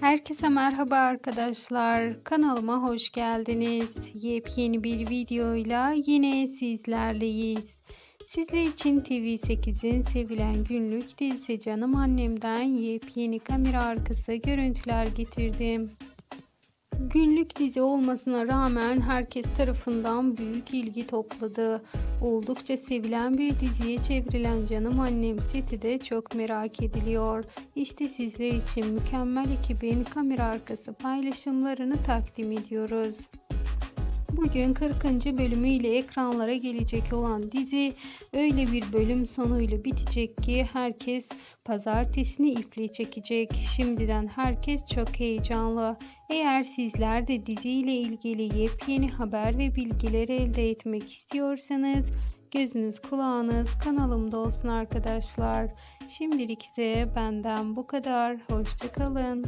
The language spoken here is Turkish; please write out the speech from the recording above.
Herkese merhaba arkadaşlar. Kanalıma hoş geldiniz. Yepyeni bir videoyla yine sizlerleyiz. Sizler için TV8'in sevilen günlük dizisi Canım Annem'den yepyeni kamera arkası görüntüler getirdim. Günlük dizi olmasına rağmen herkes tarafından büyük ilgi topladı. Oldukça sevilen bir diziye çevrilen Canım Annem seti de çok merak ediliyor. İşte sizler için mükemmel ekibin kamera arkası paylaşımlarını takdim ediyoruz. Bugün 40. bölümüyle ekranlara gelecek olan dizi öyle bir bölüm sonuyla bitecek ki herkes pazartesini iple çekecek. Şimdiden herkes çok heyecanlı. Eğer sizler de diziyle ilgili yepyeni haber ve bilgileri elde etmek istiyorsanız gözünüz kulağınız kanalımda olsun arkadaşlar. Şimdilik ise benden bu kadar. Hoşçakalın.